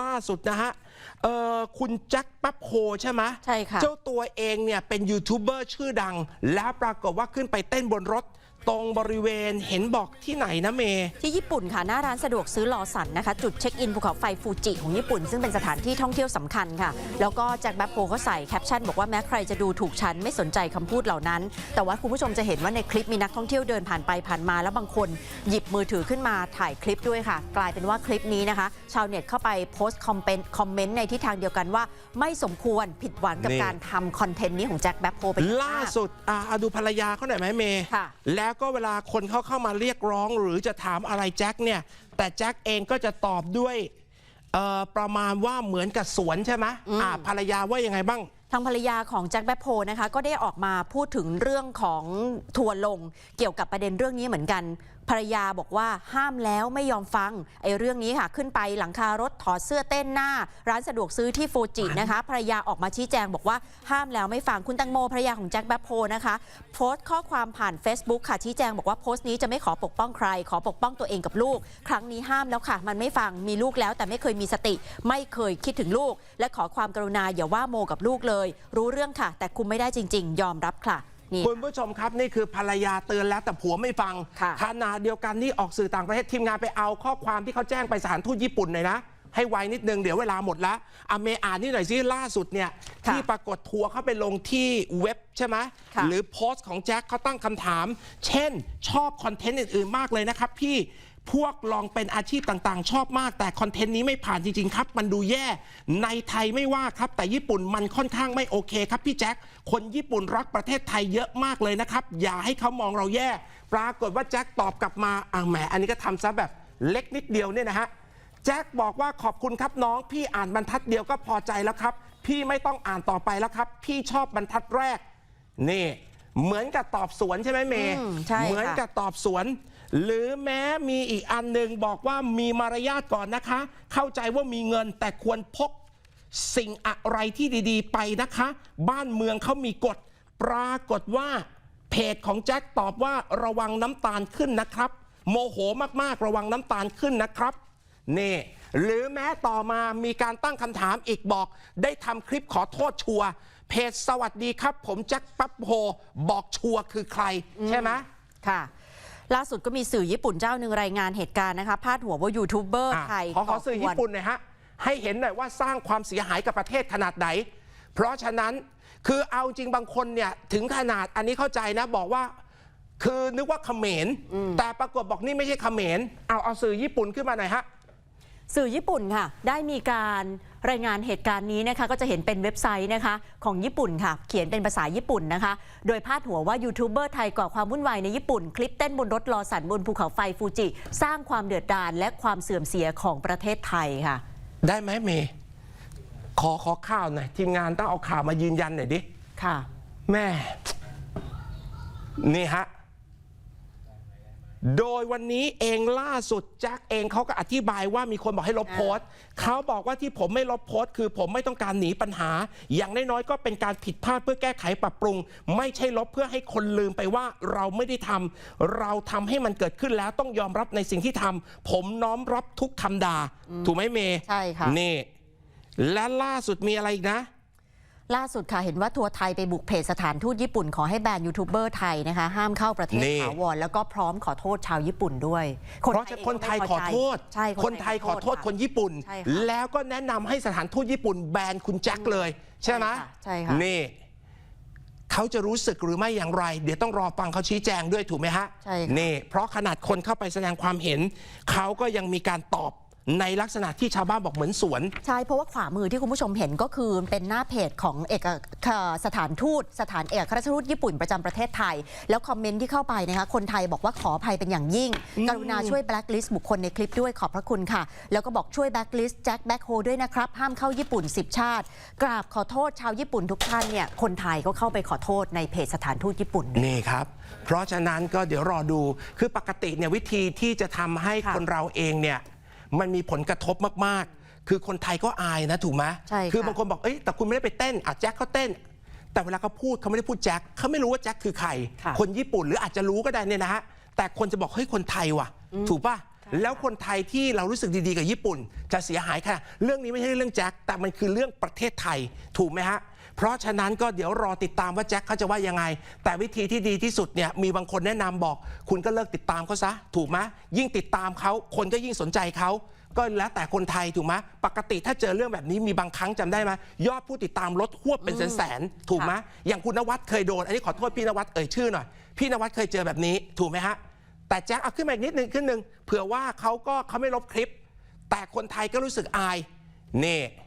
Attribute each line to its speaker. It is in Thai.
Speaker 1: ล่าสุดนะฮะเอ่อคุณแจ็คแป๊บโฮใช่ไหม
Speaker 2: ใช่ค่ะ
Speaker 1: เจ้าตัวเองเนี่ยเป็นยูทูบเบอร์ชื่อดัง แล้วปรากฏว่าขึ้นไปเต้นบนรถ ตรงบริเวณเห็นบอกที่ไหนนะเมย์
Speaker 2: ที่ญี่ปุ่นค่ะหน้าร้านสะดวกซื้อลอสันนะคะ จุดเช็คอินภูเขาไฟฟูจิของญี่ปุ่น ซึ่งเป็นสถานที่ท่องเที่ยวสำคัญค่ะ แล้วก็แจ็คแบ็คโฮเขาใส่แคปชั่นบอกว่าแม้ใครจะดูถูกฉันไม่สนใจคำพูดเหล่านั้น แต่ว่าคุณผู้ชมจะเห็นว่าในคลิปมีนักท่องเที่ยวเดินผ่านไปผ่านมา แล้วบางคนหยิบมือถือขึ้นมาถ่ายคลิปด้วยค่ะ กลายเป็นว่าคลิปนี้นะคะ ชาวเน็ตเข้าไปโพสต์คอมเมนต์คอมเมนต์ในทิศทางเดียวกันว่า ไม่สมควรผิดหวังกับ
Speaker 1: นี่
Speaker 2: การทำคอนเทนต์นี้ของแจ็คแบ็คโฮเป็นอย่งมก
Speaker 1: ล่าสุดอะเอาดูภรรยาเขาหน่อยไหมเมย์
Speaker 2: ค่ะ
Speaker 1: แล้วก็เวลาคนเขาเข้ามาเรียกร้องหรือจะถามอะไรแจ็คเนี่ย แต่แจ็คเองก็จะตอบด้วยเอ่อประมาณว่าเหมือนกับสวนใช่ไหมอ่าภรรยาว่ายังไงบ้าง
Speaker 2: ทางภรรยาของแจ็คแบ็คโพนะคะก็ได้ออกมาพูดถึงเรื่องของทัวร์ลงเกี่ยวกับประเด็นเรื่องนี้เหมือนกันภรรยาบอกว่าห้ามแล้วไม่ยอมฟังไอ้เรื่องนี้ค่ะ ขึ้นไปหลังคารถถอดเสื้อเต้นหน้า ร้านสะดวกซื้อที่โฟจินะคะภรรยาออกมาชี้แจงบอกว่าห้ามแล้วไม่ฟังคุณตังโมภรรยาของแจ็คแบ็คโพนะคะโพสต์ข้อความผ่าน Facebook ค่ะชี้แจงบอกว่าโพสต์นี้จะไม่ขอปกป้องใคร ขอปกป้องตัวเองกับลูก ครั้งนี้ห้ามแล้วค่ะ มันไม่ฟังมีลูกแล้ว แต่ไม่เคยมีสติ ไม่เคยคิดถึงลูก และขอความกรุณาอย่าว่าโมกับลูกเลย รู้เรื่องค่ะ แต่คุมไม่ได้จริง ๆ ยอมรับค่ะ นี่
Speaker 1: คุณผู้ชมครับนี่คือภรรยาเตือนแล้วแต่ผัวไม่ฟัง
Speaker 2: ค่ะ
Speaker 1: ขณะเดียวกันนี่ออกสื่อต่างประเทศทีมงานไปเอาข้อความที่เขาแจ้งไปสถานทูตญี่ปุ่นหน่อยนะให้ไวนิดนึงเดี๋ยวเวลาหมดแล้วอเมอ่านนี่หน่อยสิล่าสุดเนี่ย
Speaker 2: ค่ะ
Speaker 1: ที่ปรากฏทัวร์เข้าไปลงที่เว็บใช่ไหม
Speaker 2: ค่ะ
Speaker 1: หรือโพสต์ของแจ็คเขาตั้งคำถาม เช่นชอบคอนเทนต์อื่นๆมากเลยนะครับพี่ พวกลองเป็นอาชีพต่างๆ ชอบมาก แต่คอนเทนต์นี้ไม่ผ่านจริงๆครับ มันดูแย่ ในไทยไม่ว่าครับ แต่ญี่ปุ่นมันค่อนข้างไม่โอเคครับพี่แจ็คคนญี่ปุ่นรักประเทศไทยเยอะมากเลยนะครับ อย่าให้เขามองเราแย่ ปรากฏว่าแจ็คตอบกลับมาอ่าแหมอันนี้ก็ทำซะแบบเล็กนิดเดียวเนี่ยนะฮะแจ็คบอกว่าขอบคุณครับน้อง พี่อ่านบรรทัดเดียวก็พอใจแล้วครับ พี่ไม่ต้องอ่านต่อไปแล้วครับ พี่ชอบบรรทัดแรกนี่เหมือนกับตอบสวนใช่ไหมเมย์
Speaker 2: อืมใช่ค่ะ
Speaker 1: เหมือนกับตอบสวน หรือแม้มีอีกอันหนึ่งบอกว่ามีมารยาทก่อนนะคะ เข้าใจว่ามีเงินแต่ควรพกสิ่งอะไรที่ดีๆ ไปนะคะ บ้านเมืองเขามีกฎ ปรากฏว่าเพจของแจ็คตอบว่าระวังน้ำตาลขึ้นนะครับ โมโหมากๆระวังน้ำตาลขึ้นนะครับนี่หรือแม้ต่อมามีการตั้งคำถามอีกบอก ได้ทำคลิปขอโทษชัวเพจสวัสดีครับ ผมแจ็คปั๊บโฮบอกชัวคือใครใช่ไหม
Speaker 2: ค่ะ ล่าสุดก็มีสื่อญี่ปุ่นเจ้าหนึ่งรายงานเหตุการณ์นะคะพาดหัวว่ายูทูบเบอร์
Speaker 1: อะ
Speaker 2: ไทย
Speaker 1: ขอขอสื่อ
Speaker 2: ก่กวน
Speaker 1: ญี่ปุ่นหน่อยฮะให้เห็นหน่อยว่าสร้างความเสียหายกับประเทศขนาดไหน เพราะฉะนั้นคือเอาจริงบางคนเนี่ยถึงขนาดอันนี้เข้าใจนะบอกว่า คือนึกว่าเขมรแต่ปรากฏบอกนี่ไม่ใช่เขมรเอาเอาสื่อญี่ปุ่นขึ้นมาหน่อยฮะ
Speaker 2: สื่อญี่ปุ่นค่ะ ได้มีการรายงานเหตุการณ์นี้นะคะ ก็จะเห็นเป็นเว็บไซต์นะคะ ของญี่ปุ่นค่ะ เขียนเป็นภาษาญี่ปุ่นนะคะ โดยพาดหัวว่ายูทูบเบอร์ไทยก่อความวุ่นวายในญี่ปุ่น คลิปเต้นบนรถลอสันบนภูเขาไฟฟูจิ สร้างความเดือดดาลและความเสื่อมเสียของประเทศไทยค่ะ
Speaker 1: ได้ไหมเมย์ขอขอข่าวหน่อยทีมงานต้องเอาข่าวมายืนยันหน่อยดิ
Speaker 2: ค่ะ
Speaker 1: แม่ นี่ฮะ โดยวันนี้เองล่าสุดแจ็คเองเขาก็อธิบายว่ามีคนบอกให้ลบโพสต์เขาบอกว่าที่ผมไม่ลบโพสต์คือผมไม่ต้องการหนีปัญหา อย่างน้อยๆก็เป็นการผิดพลาดเพื่อแก้ไขปรับปรุง ไม่ใช่ลบเพื่อให้คนลืมไปว่าเราไม่ได้ทำเราทำให้มันเกิดขึ้นแล้วต้องยอมรับในสิ่งที่ทำผมน้อมรับทุกคำด่าถูกไหมเมย์
Speaker 2: ใช่ค่ะ
Speaker 1: นี่และล่าสุดมีอะไรอีกนะ
Speaker 2: ล่าสุดค่ะ เห็นว่าทัวร์ไทยไปบุกเพจสถานทูตญี่ปุ่น ขอให้แบนยูทูบเบอร์ไทยนะคะ ห้ามเข้าประเทศ
Speaker 1: นี่
Speaker 2: ถาวรแล้วก็พร้อมขอโทษชาวญี่ปุ่นด้วย
Speaker 1: เพราะฉะนั้นคนไทยขอโทษ
Speaker 2: ใช่
Speaker 1: คนไทยขอโทษคนญี่ปุ่น
Speaker 2: ใช่ค่ะ
Speaker 1: แล้วก็แนะนำให้สถานทูตญี่ปุ่นแบนคุณแจ็คเลย ใช่ไหม
Speaker 2: ใช่ค่ะ
Speaker 1: นี่ เขาจะรู้สึกหรือไม่อย่างไร เดี๋ยวต้องรอฟังเขาชี้แจงด้วยถูกไหมฮะ
Speaker 2: ใช่ค่ะ
Speaker 1: นี่ เพราะขนาดคนเข้าไปแสดงความเห็น เขาก็ยังมีการตอบ ในลักษณะที่ชาวบ้านบอกเหมือนสวน
Speaker 2: ใช่ เพราะว่าขวามือที่คุณผู้ชมเห็นก็คือเป็นหน้าเพจของเอกเอ่อสถานทูต สถานเอกอัครราชทูตญี่ปุ่นประจำประเทศไทย แล้วคอมเมนต์ที่เข้าไปนะคะคนไทยบอกว่าขออภัยเป็นอย่างยิ่ง กรุณาช่วยแบล็คลิสต์บุคคลในคลิปด้วยขอบพระคุณค่ะ แล้วก็บอกช่วยแบล็คลิสต์แจ็คแบ็คโฮด้วยนะครับ ห้ามเข้าญี่ปุ่น 10 ชาติ กราบขอโทษชาวญี่ปุ่นทุกท่านเนี่ยคนไทยก็เข้าไปขอโทษในเพจสถานทูตญี่ปุ่น
Speaker 1: นี่ครับเพราะฉะนั้นก็เดี๋ยวรอดูคือปกติเนี่ยวิธีที่จะทำให้
Speaker 2: ค่ะ
Speaker 1: คนเราเองเนี่ย มันมีผลกระทบมากๆ คือคนไทยก็อายนะถูกไหม
Speaker 2: ใช่ค่ะ
Speaker 1: คือบางคนบอกเอ้ยแต่คุณไม่ได้ไปเต้นอะแจ็คเขาเต้น แต่เวลาเขาพูดเขาไม่ได้พูดแจ็คเขาไม่รู้ว่าแจ็คคือใคร
Speaker 2: ค่ะ
Speaker 1: คนญี่ปุ่นหรืออาจจะรู้ก็ได้เนี่ยนะฮะแต่คนจะบอกเฮ้ยคนไทยว่ะ ถูกป่ะแล้วคนไทยที่เรารู้สึกดีๆกับญี่ปุ่น จะเสียหายค่ะ เรื่องนี้ไม่ใช่เรื่องแจ็คแต่มันคือเรื่องประเทศไทยถูกไหมฮะ เพราะฉะนั้นก็เดี๋ยวรอติดตามว่าแจ็คเขาจะว่ายังไง แต่วิธีที่ดีที่สุดเนี่ยมีบางคนแนะนำบอก คุณก็เลิกติดตามเขาซะ ถูกไหมยิ่งติดตามเขาคนก็ยิ่งสนใจเขาก็แล้วแต่คนไทยถูกไหมปกติถ้าเจอเรื่องแบบนี้มีบางครั้งจำได้ไหมยอดผู้ติดตามลดหวบเป็นแสนๆถูกไหมอย่างคุณนวัดเคยโดน อันนี้ขอโทษพี่นวัดเอ่ยชื่อหน่อย พี่นวัดเคยเจอแบบนี้ถูกไหมฮะ แต่แจ็คเอาขึ้นมาอีกนิดนึงขึ้นหนึ่งเผื่อว่าเขาก็เขาไม่ลบคลิป แต่คนไทยก็รู้สึกอายนี่